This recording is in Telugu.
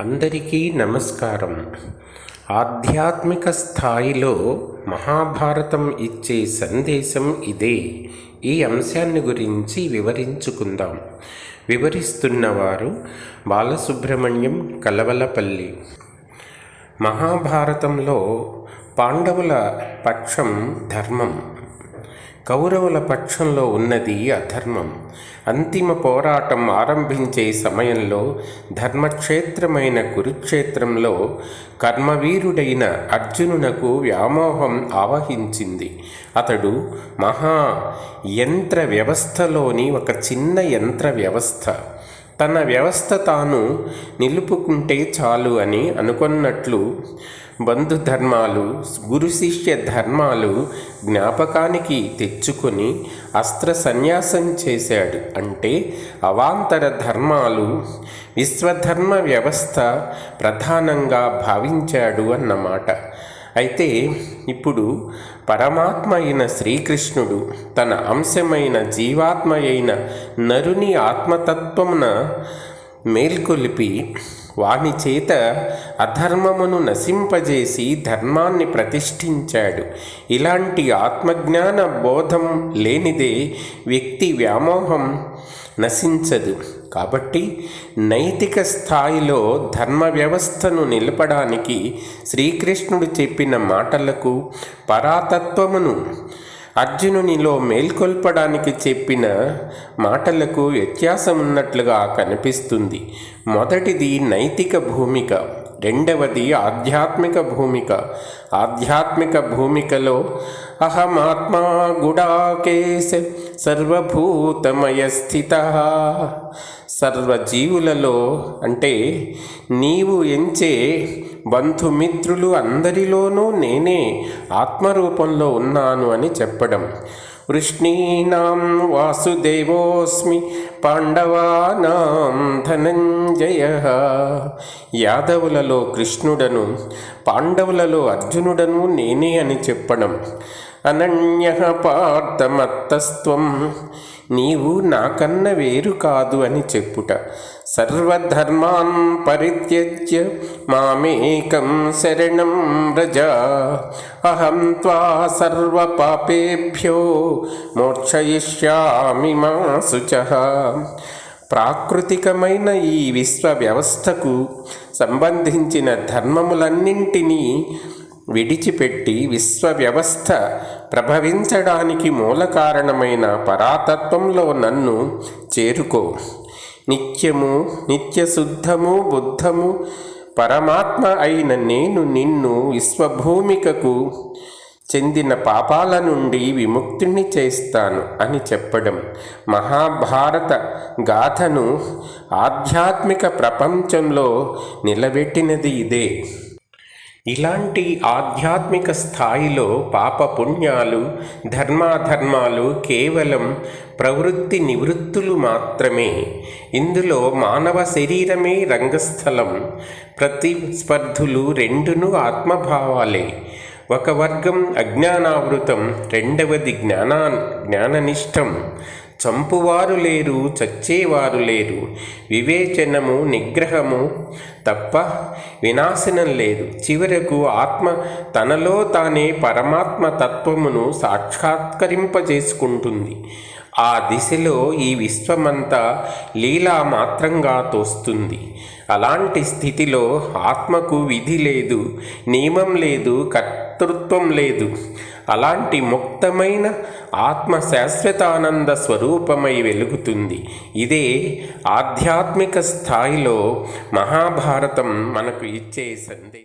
అందరికీ నమస్కారం. ఆధ్యాత్మిక స్థాయిలో మహాభారతం ఇచ్చే సందేశం ఇదే. ఈ అంశాన్ని గురించి వివరించుకుందాం. వివరిస్తున్నవారు బాలసుబ్రహ్మణ్యం కలవలపల్లి. మహాభారతంలో పాండవుల పక్షం ధర్మం. కౌరవుల పక్షంలో ఉన్నది అధర్మం. అంతిమ పోరాటం ఆరంభించే సమయంలో ధర్మక్షేత్రమైన కురుక్షేత్రంలో కర్మవీరుడైన అర్జునునకు వ్యామోహం ఆవహించింది. అతడు మహా యంత్ర వ్యవస్థలోని ఒక చిన్న యంత్ర వ్యవస్థ. తన వ్యవస్థ తాను నిలుపుకుంటే చాలు అని అనుకున్నట్లు బంధు ధర్మాలు గురు శిష్య ధర్మాలు జ్ఞాపకానికి తెచ్చుకొని అస్త్ర సన్యాసం చేశాడు. అంటే అవాంతర ధర్మాలు విశ్వధర్మ వ్యవస్థ ప్రధానంగా భావించాడు అన్నమాట. అయితే ఇప్పుడు పరమాత్మ అయిన శ్రీకృష్ణుడు తన అంశమైన జీవాత్మ అయిన నరుని ఆత్మతత్వమున మేల్కొలిపి వాని చేత అధర్మమును నశింపజేసి ధర్మాన్ని ప్రతిష్ఠించాడు. ఇలాంటి ఆత్మజ్ఞాన బోధం లేనిదే వ్యక్తి వ్యామోహం నశించదు. కాబట్టి నైతిక స్థాయిలో ధర్మ వ్యవస్థను నిలపడానికి శ్రీకృష్ణుడు చెప్పిన మాటలకు పరాతత్వమును అర్జునునిలో మేల్కొల్పడానికి చెప్పిన మాటలకు వ్యత్యాసం ఉన్నట్లుగా కనిపిస్తుంది. మొదటిది నైతిక భూమిక. రెండవది ఆధ్యాత్మిక భూమిక. ఆధ్యాత్మిక భూమికలో అహమాత్మా గుడాకేశ సర్వభూతమయ స్థిత. సర్వజీవులలో అంటే నీవు ఎంచే బంధుమిత్రులు అందరిలోనూ నేనే ఆత్మరూపంలో ఉన్నాను అని చెప్పడం. వృష్ణీనాం వాసుదేవోస్మి పాండవానాం ధనంజయ. యాదవులలో కృష్ణుడను పాండవులలో అర్జునుడను నేనే అని చెప్పడం. అనన్య పార్థమత్తస్త్వం. నీవు నాకన్న వేరు కాదు అని చెప్పుట. సర్వధర్మాన్ పరిత్యజ్య మామేకం శరణం వ్రజ. అహం త్వా సర్వపాపేభ్యో మోక్షయిష్యామి మా శుచ. ప్రాకృతికమైన ఈ విశ్వ వ్యవస్థకు సంబంధించిన ధర్మములన్నింటినీ విడిచిపెట్టి విశ్వ వ్యవస్థ ప్రభవించడానికి మూల కారణమైన పరాతత్వంలో నన్ను చేరుకో. నిత్యము నిత్యశుద్ధము బుద్ధము పరమాత్మ అయిన నేను నిన్ను విశ్వభూమికకు చెందిన పాపాల నుండి విముక్తిని చేస్తాను అని చెప్పడం మహాభారత గాథను ఆధ్యాత్మిక ప్రపంచంలో నిలబెట్టినది ఇదే. ఇలాంటి ఆధ్యాత్మిక స్థాయిలో పాప పుణ్యాలు ధర్మాధర్మాలు కేవలం ప్రవృత్తి నివృత్తులు మాత్రమే. ఇందులో మానవ శరీరమే రంగస్థలం. ప్రతిస్పర్ధులు రెండును ఆత్మభావాలే. ఒక వర్గం అజ్ఞానావృతం రెండవది జ్ఞానా జ్ఞాననిష్టం. చంపువారు లేరు చచ్చేవారు లేరు. వివేచనము నిగ్రహము తప్ప వినాశనం లేదు. చివరకు ఆత్మ తనలో తానే పరమాత్మ తత్వమును సాక్షాత్కరింపజేసుకుంటుంది. ఆ దిశలో ఈ విశ్వమంతా లీలా మాత్రంగా తోస్తుంది. అలాంటి స్థితిలో ఆత్మకు విధి లేదు నియమం లేదు కర్తృత్వం లేదు. అలాంటి ముక్తమైన ఆత్మ శాశ్వతానంద స్వరూపమై వెలుగుతుంది. ఇదే ఆధ్యాత్మిక స్థాయిలో మహాభారతం మనకు ఇచ్చే సందేశం.